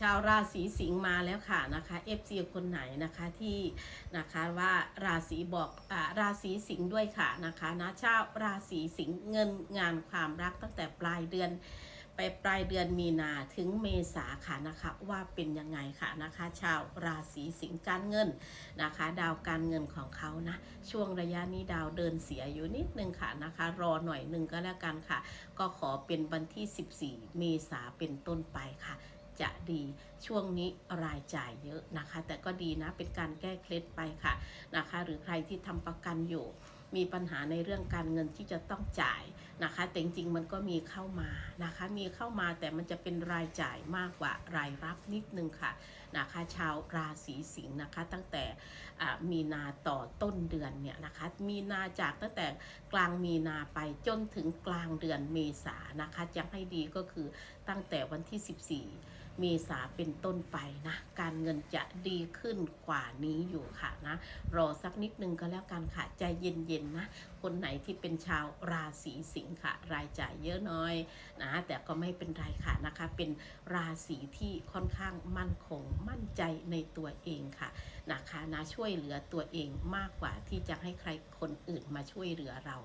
ชาวราศีสิงห์มาแล้วค่ะนะคะ FC คนไหนนะคะที่นะคะว่าราศีบอกอ่าราศีสิงห์ด้วยค่ะนะคะนะชาวราศีสิงห์เงินงานความรักตั้งแต่ปลายเดือนไปปลายเดือนมีนาถึงเมษาค่ะนะคะว่าเป็นยังไงค่ะนะคะ ชาวราศีสิงห์การเงินนะคะ ดาวการเงินของเขานะ ช่วงระยะนี้ดาวเดินเสียอยู่นิดนึงค่ะนะคะ รอหน่อยหนึ่งก็แล้วกันค่ะ ก็ขอเป็นวันที่ 14 เมษาเป็นต้นไปค่ะ จะดีช่วงนี้รายจ่ายเยอะนะคะ แต่ก็ดีนะเป็นการแก้เคล็ดไปค่ะนะคะ หรือใครที่ทำประกันอยู่ มีปัญหาในเรื่องการเงินที่จะต้องจ่ายนะคะแต่จริงๆมันก็มีเข้ามานะคะ มีเข้ามาแต่มันจะเป็นรายจ่ายมากกว่ารายรับนิดนึงค่ะนะคะ ชาวราศีสิงห์นะคะ ตั้งแต่มีนาต่อต้นเดือนเนี่ยนะคะ มีนาจากตั้งแต่กลางมีนาไปจนถึงกลางเดือนเมษานะคะจะให้ดีก็คือตั้งแต่วันที่ 14 เมษาเป็นต้นไปนะ การเงินจะดีขึ้นกว่านี้อยู่ค่ะนะ รอสักนิดนึงก็แล้วกันค่ะ ใจเย็นๆนะ คนไหนที่เป็นชาวราศีสิงค์ค่ะ รายจ่ายเยอะน้อยนะ แต่ก็ไม่เป็นไรค่ะนะคะ เป็นราศีที่ค่อนข้างมั่นคงมั่นใจในตัวเองค่ะนะคะนะช่วยเหลือตัวเองมากกว่าที่จะให้ใครคนอื่นมาช่วยเหลือเรา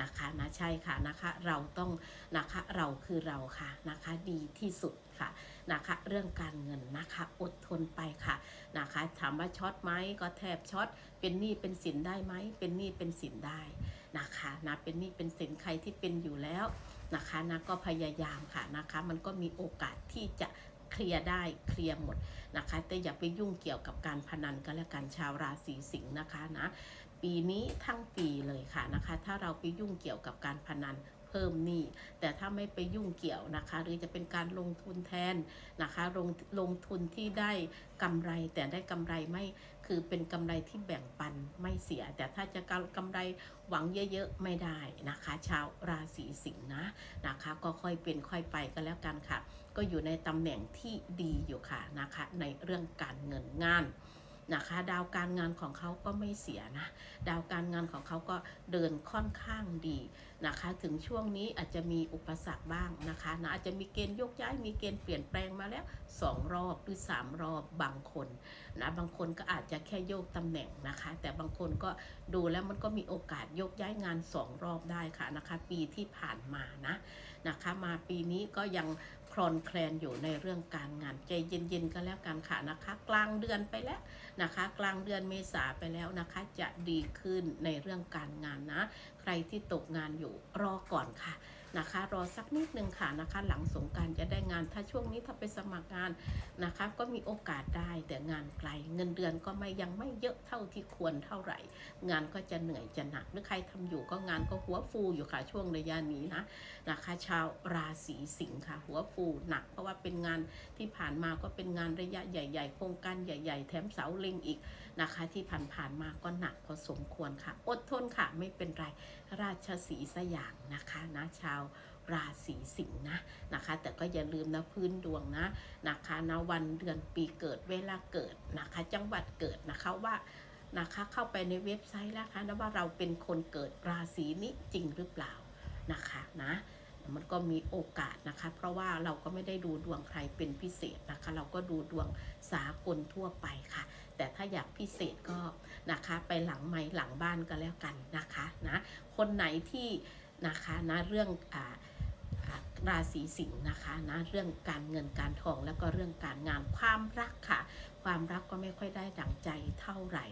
นะคะนะใช่ค่ะนะคะเราต้องนะคะเราคือเราค่ะนะคะดีที่สุดค่ะนะคะเรื่องการเงินนะคะอดทนไปค่ะนะคะถามว่าช็อตไหมก็แทบช็อตเป็นหนี้เป็นสินได้ไหมเป็นหนี้เป็นสินได้นะคะนะเป็นหนี้เป็นสินใครที่เป็นอยู่แล้วนะคะนะก็พยายามค่ะนะคะมันก็มีโอกาสที่จะเคลียร์ได้เคลียร์หมดนะคะ แต่อย่าไปยุ่งเกี่ยวกับการพนันก็แล้วกันชาวราศีสิงห์นะคะนะ ปีนี้ทั้งปีเลยค่ะนะคะ ถ้าเราไปยุ่งเกี่ยวกับการพนันเพิ่มหนี้แต่ถ้าไม่ไปยุ่งเกี่ยวนะคะ หรือจะเป็นการลงทุนแทนนะคะลงลงทุนที่ได้กำไรแต่ได้กำไรไม่คือเป็นกำไรที่แบ่งปันไม่เสีย แต่ถ้าจะกำไรหวังเยอะๆไม่ได้นะคะ ชาวราศีสิงห์นะนะคะ ก็ค่อยเป็นค่อยไปก็แล้วกันค่ะ ก็อยู่ในตำแหน่งที่ดีอยู่ค่ะนะคะ ในเรื่องการเงินงาน นะคะ ดาวการงานของเขาก็ไม่เสียนะ ดาวการงานของเขาก็เดินค่อนข้างดีนะคะ ถึงช่วงนี้อาจจะมีอุปสรรคบ้างนะคะนะอาจจะมีเกณฑ์ยกย้ายมีเกณฑ์เปลี่ยนแปลงมาแล้ว 2 รอบหรือ 3 รอบบางคนนะบางคนก็อาจจะแค่โยกตำแหน่งนะคะ แต่บางคนก็ดูแล้วมันก็มีโอกาสยกย้ายงาน 2 รอบได้ค่ะนะคะ ปีที่ผ่านมานะนะคะ มาปีนี้ก็ยังคลอนแคลนอยู่ในเรื่องการงานใจเย็นๆก็แล้วกันค่ะนะคะ กลางเดือนไปแล้วนะคะ กลางเดือนเมษาไปแล้วนะคะ จะดีขึ้นในเรื่องการงานนะ ใครที่ตกงานอยู่รอก่อนค่ะ นะคะ รอสักนิดนึงค่ะนะคะ หลังสงการจะได้งานถ้าช่วงนี้ถ้าไปสมัครงานนะคะ ก็มีโอกาสได้แต่งานไกล เงินเดือนก็ไม่ยังไม่เยอะเท่าที่ควรเท่าไหร่ งานก็จะเหนื่อยจะหนักหรือใครทำอยู่ก็งานก็หัวฟูอยู่ค่ะช่วงระยะนี้นะนะคะ ชาวราศีสิงค์ค่ะ หัวฟูหนัก เพราะว่าเป็นงานที่ผ่านมาก็เป็นงานระยะใหญ่ ๆ โครงการใหญ่ ๆ แถมเสาเล็งอีกนะคะ ที่ผ่านๆมาก็หนักพอสมควรค่ะ อดทนค่ะไม่เป็นไรราชสีสยามนะคะนะชาวราศีสิงห์นะนะคะ แต่ก็อย่าลืมนะพื้นดวงนะนะคะนะวันเดือนปีเกิดเวลาเกิดนะคะ จังหวัดเกิดนะคะว่านะคะเข้าไปในเว็บไซต์แล้วคะนะว่าเราเป็นคนเกิดราศีนี้จริงหรือเปล่านะคะนะมันก็มีโอกาสนะคะ เพราะว่าเราก็ไม่ได้ดูดวงใครเป็นพิเศษนะคะ เราก็ดูดวงสากลทั่วไปค่ะ แต่ถ้าอยากพิเศษก็นะคะ ไปหลังไม้หลังบ้านก็แล้วกันนะคะนะคนไหนที่ นะคะนะเรื่องอราศีสิงห์นะคะนะเรื่องการเงินการทองแล้วก็เรื่องการงานความรักค่ะ ความรักก็ไม่ค่อยได้ดังใจเท่าไหร่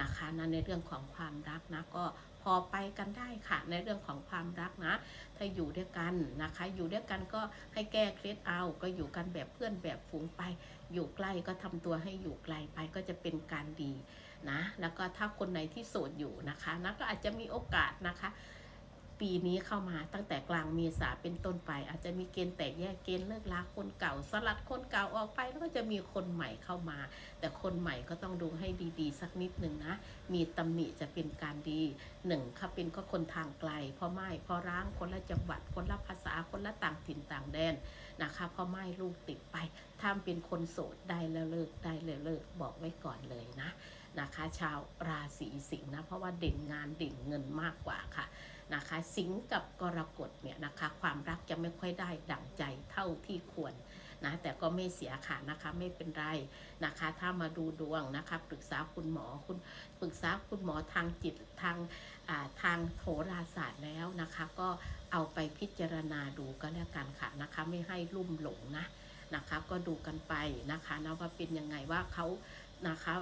นะคะนะในเรื่องของความรักนะก็พอไปกันได้ค่ะในเรื่องของความรักนะถ้าอยู่ด้วยกันนะคะ อยู่ด้วยกันก็ให้แก้เคล็ดเอา ก็อยู่กันแบบเพื่อนแบบฝูงไป อยู่ใกล้ก็ทำตัวให้อยู่ไกลไปก็จะเป็นการดีนะแล้วก็ถ้าคนไหนที่โสดอยู่นะคะนะก็อาจจะมีโอกาสนะคะ ปีนี้เข้ามาตั้งแต่กลางเมษาเป็นต้นไป อาจจะมีเกณฑ์แตกแยกเกณฑ์เลิกลาคนเก่า สลัดคนเก่าออกไปแล้วก็จะมีคนใหม่เข้ามา แต่คนใหม่ก็ต้องดูให้ดีๆ สักนิดหนึ่งนะ มีตำหนิจะเป็นการดีหนึ่งเขาเป็นก็คนทางไกลพ่อไม่พ่อร้างคนละจังหวัดคนละภาษาคนละต่างถิ่นต่างแดนนะคะพ่อไม่ลูกติดไปถ้าเป็นคนโสดได้แล้วเลิกได้แล้วเลิกบอกไว้ก่อนเลยนะนะคะ ชาวราศีสิงห์นะเพราะว่าเด่นงานเด่นเงินมากกว่าค่ะ นะคะ สิงกับกรกฎเนี่ยนะคะ ความรักจะไม่ค่อยได้ดั่งใจเท่าที่ควรนะแต่ก็ไม่เสียค่ะนะคะไม่เป็นไรนะคะ ถ้ามาดูดวงนะคะปรึกษาคุณหมอคุณปรึกษาคุณหมอทางจิตทางทางโหราศาสตร์แล้วนะคะ ก็เอาไปพิจารณาดูก็แล้วกันค่ะนะคะ ไม่ให้ลุ่มหลงนะนะคะ ก็ดูกันไปนะคะนะว่าเป็นยังไงว่าเขานะคะ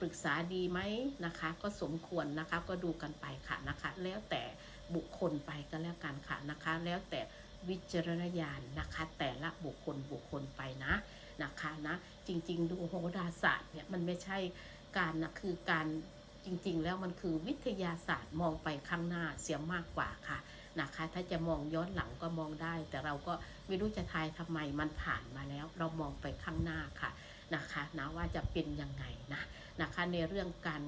ปรึกษาดีไหมนะคะ ก็สมควรนะคะก็ดูกันไปค่ะนะคะ แล้วแต่ บุคคลไปก็แล้วกันค่ะนะคะ แล้วแต่วิจารณญาณนะคะ แต่ละบุคคลบุคคลไปนะนะคะนะจริง ๆ ดูโหราศาสตร์เนี่ยมันไม่ใช่การนะคือการจริง ๆ แล้วมันคือวิทยาศาสตร์มองไปข้างหน้าเสียมากกว่าค่ะนะคะ ถ้าจะมองย้อนหลังก็มองได้ แต่เราก็ไม่รู้จะทายทำไมมันผ่านมาแล้ว เรามองไปข้างหน้าค่ะนะคะนะว่าจะเป็นยังไงนะนะคะในเรื่องการ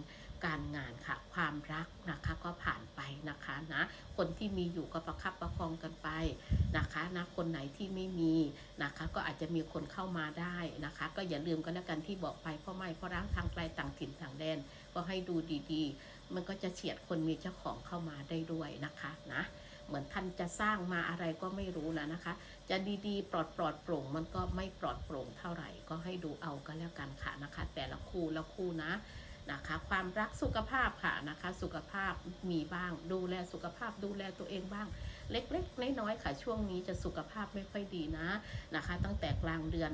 การงานค่ะ ความรักนะคะก็ผ่านไปนะคะนะคนที่มีอยู่ก็ประคับประคองกันไปนะคะนะคนไหนที่ไม่มีนะคะก็อาจจะมีคนเข้ามาได้นะคะ ก็อย่าลืมกันแล้วกันที่บอกไปพ่อไม่พ่อร้างทางไกลต่างถิ่นต่างแดน ก็ให้ดูดีๆ มันก็จะเฉียดคนมีเจ้าของเข้ามาได้ด้วยนะคะนะเหมือนท่านจะสร้างมาอะไรก็ไม่รู้แล้วนะคะ จะดีๆ ปลอดปลอดโปร่งมันก็ไม่ปลอดโปร่งเท่าไหร่ก็ให้ดูเอาก็แล้วกันค่ะนะคะ แต่ละคู่ละคู่นะ นะคะ ความรักสุขภาพค่ะนะคะ สุขภาพมีบ้าง ดูแลสุขภาพดูแลตัวเองบ้าง เล็กๆน้อยๆค่ะ ช่วงนี้จะสุขภาพไม่ค่อยดีนะนะคะ ตั้งแต่กลางเดือน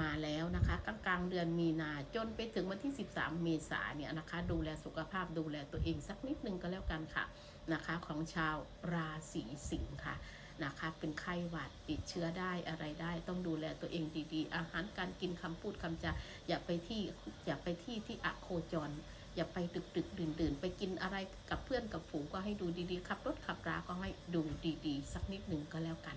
มาแล้วนะคะกลางกลางเดือนมีนาจนไปถึงวันที่ 13 เมษาเนี่ยนะคะ ดูแลสุขภาพดูแลตัวเองสักนิดนึงก็แล้วกันค่ะนะคะ ของชาวราศีสิงค์ค่ะ นะคะ เป็นไข้หวัดติดเชื้อได้อะไรได้ ต้องดูแลตัวเองดีๆ อาหารการกินคำพูดคำจาอย่าไปที่อย่าไปที่ที่อะโคจร อย่าไปดึกดึกดื่นดื่นๆไปกินอะไรกับเพื่อนกับฝูงก็ให้ดูดีๆขับรถขับราก็ให้ดูดีๆ สักนิดหนึ่งก็แล้วกัน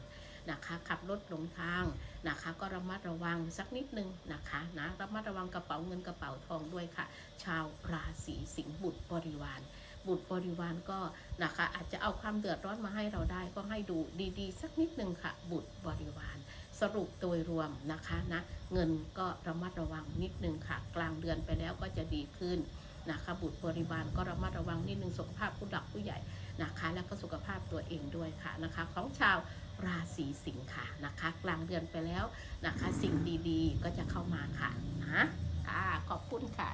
นะคะขับรถหลงทางนะคะ ก็ระมัดระวังสักนิดหนึ่งนะคะนะระมัดระวังกระเป๋าเงินกระเป๋าทองด้วยค่ะ ชาวราศีสิงห์บุตรบริวาร บุตรบริวารก็นะคะ อาจจะเอาความเดือดร้อนมาให้เราได้ก็ให้ดูดีๆ สักนิดนึงค่ะ บุตรบริวาร สรุปโดยรวมนะคะนะเงินก็ระมัดระวังนิดนึงค่ะ กลางเดือนไปแล้วก็จะดีขึ้นนะคะบุตรบริวารก็ระมัดระวังนิดนึงสุขภาพผู้หลักผู้ใหญ่นะคะ แล้วก็สุขภาพตัวเองด้วยค่ะนะคะ ของชาวราศีสิงค์ค่ะนะคะ กลางเดือนไปแล้วนะคะ สิ่งดีๆ ก็จะเข้ามาค่ะนะค่ะขอบคุณค่ะ